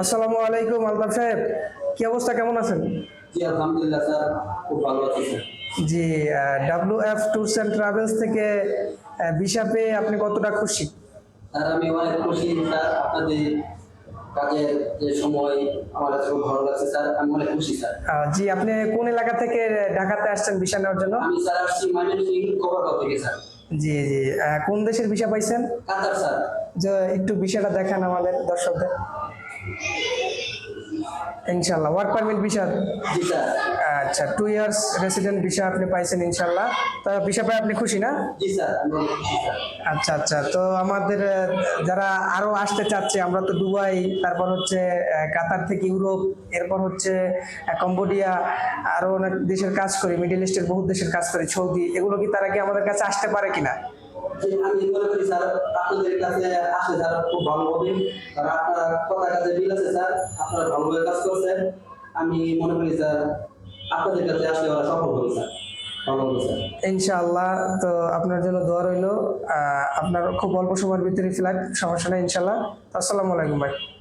আসসালামু আলাইকুম আলতাফ সাহেব। কি অবস্থা কেমন আছেন? জি আলহামদুলিল্লাহ স্যার খুব ভালো আছি G W F tours and travels থেকে ভিসা পেয়ে আপনি কতটা খুশি? স্যার আমি অনেক খুশি স্যার আপনাদের কাজের যে সময় আমার কাছে খুব ভালো লাগছে স্যার আমি অনেক খুশি স্যার। জি আপনি কোন এলাকা থেকে ঢাকাতে আসছেন ভিসা নেওয়ার জন্য? আমি স্যার আসছি ময়মনসিংহ কবরগাঁও থেকে স্যার। জি জি কোন দেশের ভিসা পাইছেন? Qatar sir. যে একটু বিষয়টা দেখান আমাদের দর্শকদের। ইনশাল্লাহ ওয়ার্ক পারমিট ভিসা আচ্ছা টু ইয়ার্স রেসিডেন্ট ভিসা আপনি পাইছেন ইনশাল্লাহ তো ভিসা পাই আপনি খুশি না? আচ্ছা আচ্ছা তো আমাদের যারা আরও আসতে চাচ্ছে আমরা তো দুবাই তারপর হচ্ছে কাতার থেকে ইউরোপ এরপর হচ্ছে কম্বোডিয়া আরও অনেক দেশের কাজ করি মিডিল ইস্টের বহু দেশের কাজ করি সৌদি এগুলো কি তারা কি আমাদের কাছে আসতে পারে কিনা? আমি মনে করি স্যার, আপনাদের কাছে আসে খুব ভালো হবে আপনার কাছে আছে, স্যার। আপনারা ভালোভাবে কাজ করছেন। আমি মনে করি, স্যার, আপনাদের কাছে আসলে ওরা সফল হবে, স্যার। তো আপনার জন্য দোয়া রইল। আপনার খুব অল্প সময়ের ভিতরে ফ্লাইট সমস্যা নেই ইনশাল্লাহ আসসালামু আলাইকুম ভাই।